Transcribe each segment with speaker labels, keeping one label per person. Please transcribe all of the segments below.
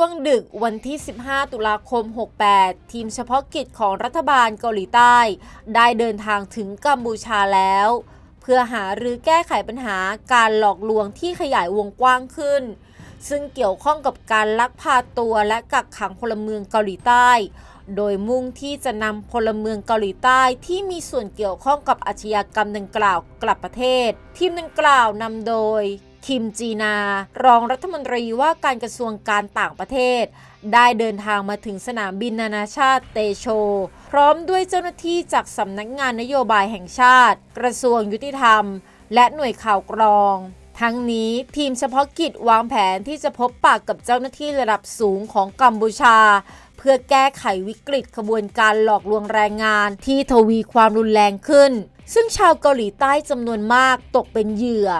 Speaker 1: ช่วงดึกวันที่ 15 ตุลาคม 68 ทีมเฉพาะกิจของรัฐบาลเกาหลีใต้ ได้เดินทางถึงกัมพูชาแล้ว เพื่อหาหรือแก้ไขปัญหาการหลอกลวงที่ขยายวงกว้างขึ้น ซึ่งเกี่ยวข้องกับการลักพาตัวและกักขังพลเมืองเกาหลีใต้ โดยมุ่งที่จะนำพลเมืองเกาหลีใต้ที่มีส่วนเกี่ยวข้องกับอาชญากรรมดังกล่าวกลับประเทศ ทีมดังกล่าวนำโดย คิมจีนา รองรัฐมนตรีว่าการกระทรวงการต่างประเทศ ได้เดินทางมาถึงสนามบินนานาชาติเตโช พร้อมด้วยเจ้าหน้าที่จากสำนักงานนโยบายแห่งชาติ กระทรวงยุติธรรม และหน่วยข่าวกรอง ทั้งนี้ทีมเฉพาะกิจวางแผนที่จะพบปากกับเจ้าหน้าที่ระดับสูงของกัมพูชา เพื่อแก้ไขวิกฤตขบวนการหลอกลวงแรงงานที่ทวีความรุนแรงขึ้น ซึ่งชาวเกาหลีใต้จำนวนมากตกเป็นเหยื่อ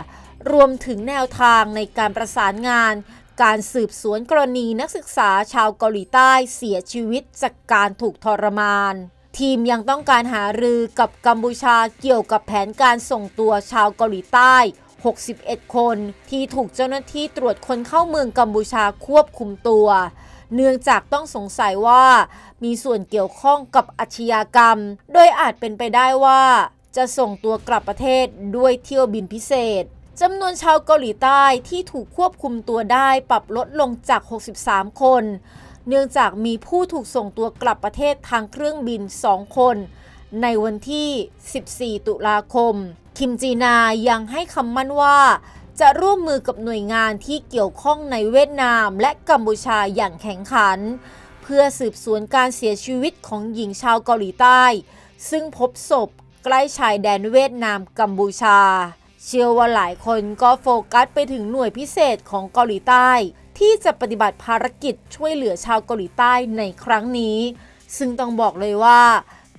Speaker 1: รวมถึงแนวทางในการประสานงาน การสืบสวนกรณีนักศึกษาชาวเกาหลีใต้เสียชีวิตจากการถูกทรมาน ทีมยังต้องการหารือกับกัมพูชาเกี่ยวกับแผนการส่งตัวชาวเกาหลีใต้ 61 คน ที่ถูกเจ้าหน้าที่ตรวจคนเข้าเมืองกัมพูชาควบคุมตัว เนื่องจากต้องสงสัยว่า มีส่วนเกี่ยวข้องกับอาชญากรรม โดยอาจเป็นไปได้ว่าจะส่งตัวกลับประเทศด้วยเที่ยวบินพิเศษ จำนวนชาวเกาหลีใต้ที่ถูกควบคุมตัวได้ปรับลดลงจาก 63 คน เนื่องจากมีผู้ถูกส่งตัวกลับประเทศทางเครื่องบิน 2 คน ในวันที่ 14 ตุลาคม คิมจีนายังให้คำมั่นว่า จะร่วมมือกับหน่วยงานที่เกี่ยวข้องในเวียดนามและกัมพูชาอย่างแข็งขัน เพื่อสืบสวนการเสียชีวิตของหญิงชาวเกาหลีใต้ ซึ่งพบศพใกล้ชายแดนเวียดนามกัมพูชา เชื่อว่าหลายคนก็โฟกัสไปถึงหน่วยพิเศษของเกาหลีใต้ ที่จะปฏิบัติภารกิจช่วยเหลือชาวเกาหลีใต้ในครั้งนี้ ซึ่งต้องบอกเลยว่า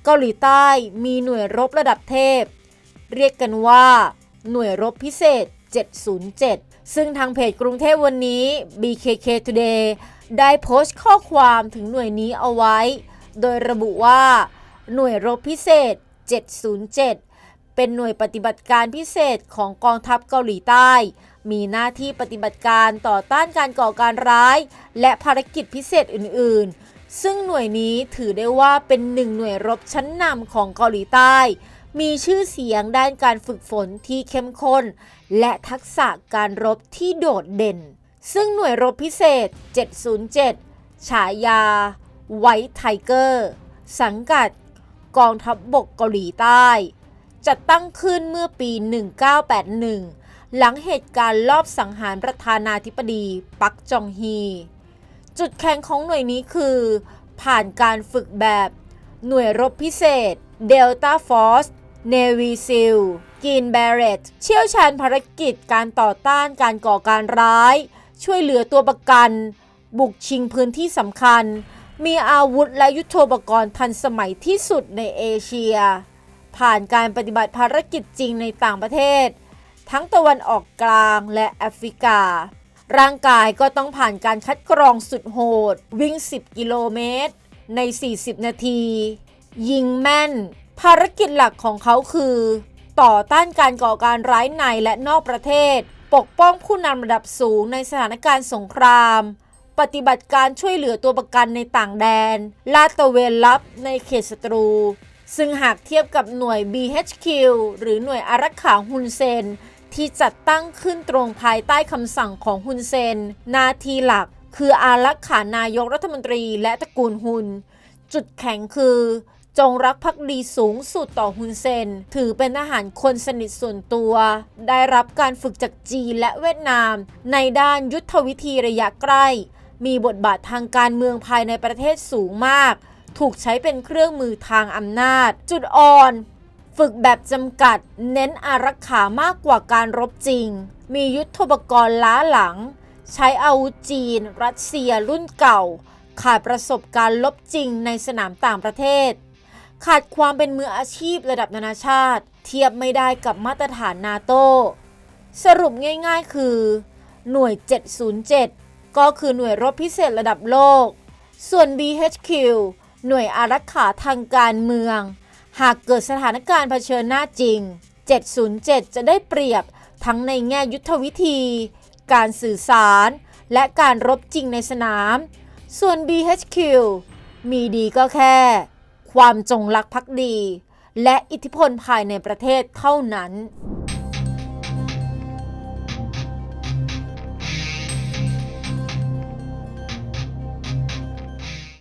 Speaker 1: เกาหลีใต้มีหน่วยรบระดับเทพ เรียกกันว่า หน่วยรบพิเศษ 707 ซึ่งทางเพจกรุงเทพวันนี้ BKK Today ได้โพสต์ข้อความถึงหน่วยนี้เอาไว้ โดยระบุว่า หน่วยรบพิเศษ 707 เป็นหน่วยปฏิบัติการพิเศษของกองทัพเกาหลีใต้ มีหน้าที่ปฏิบัติการต่อต้านการก่อการร้าย และภารกิจพิเศษอื่น ๆ ซึ่งหน่วยนี้ถือได้ว่าเป็นหนึ่งหน่วยรบชั้นนำของเกาหลีใต้ มีชื่อเสียงด้านการฝึกฝนที่เข้มข้น และทักษะการรบที่โดดเด่น ซึ่งหน่วยรบพิเศษ 707 ฉายาไวท์ไทเกอร์สังกัด กองทัพบบกเกาหลีใต้ จัดตั้งขึ้นเมื่อปี 1981 หลังเหตุการณ์ลอบสังหารประธานาธิบดีปักจองฮี จุดแข็งของหน่วยนี้คือ ผ่านการฝึกแบบหน่วยรบพิเศษ Delta Force Navy SEAL กินแบเรตเชี่ยวชาญภารกิจการต่อต้านการก่อการร้าย ช่วยเหลือตัวประกัน บุกชิงพื้นที่สำคัญ มีอาวุธและยุทโธปกรณ์ทันสมัยที่สุดในเอเชีย ผ่านการปฏิบัติภารกิจจริงในต่างประเทศ ทั้งตะวันออกกลางและแอฟริกา ร่างกายก็ต้องผ่านการคัดกรองสุดโหด วิ่ง 10 กิโลเมตร ใน 40 นาที ยิงแม่น ภารกิจหลักของเขาคือ ต่อต้านการก่อการร้ายในและนอกประเทศ ปกป้องผู้นำระดับสูงในสถานการณ์สงครามปฏิบัติการช่วยเหลือตัวประกันในต่างแดน ลาดตระเวนลับในเขตศัตรู ซึ่งหากเทียบกับหน่วย BHQ หรือหน่วยอารักขาฮุนเซน ที่จัดตั้งขึ้นตรงภายใต้คำสั่งของฮุนเซน นาทีหลักคืออารักขานายกรัฐมนตรีและตระกูลฮุน จุดแข็งคือ จงรักภักดีสูงสุดต่อฮุนเซน ถือเป็นทหารคนสนิทส่วนตัว ได้รับการฝึกจากจีนและเวียดนาม ในด้านยุทธวิธีระยะใกล้ มีบทบาททางการเมืองภายในประเทศสูงมาก ถูกใช้เป็นเครื่องมือทางอำนาจ จุดอ่อน ฝึกแบบจำกัด เน้นอารักขามากกว่าการรบจริง มียุทธปกรณ์ล้าหลัง ใช้อาวุธจีน รัสเซียรุ่นเก่า ขาดประสบการณ์ลบจริงในสนามต่างประเทศ ขาดความเป็นมืออาชีพระดับนานาชาติ เทียบไม่ได้กับมาตรฐานนาโตสรุปง่ายๆคือ หน่วย 707 ก็คือหน่วยรบพิเศษระดับโลก ส่วน BHQ หน่วยอารักขาทางการเมือง หากเกิดสถานการณ์เผชิญหน้าจริง 707 จะได้เปรียบทั้งในแง่ยุทธวิธี การสื่อสาร และการรบจริงในสนาม ส่วน BHQ มีดีก็แค่ ความจงรักภักดี และอิทธิพลภายในประเทศเท่านั้น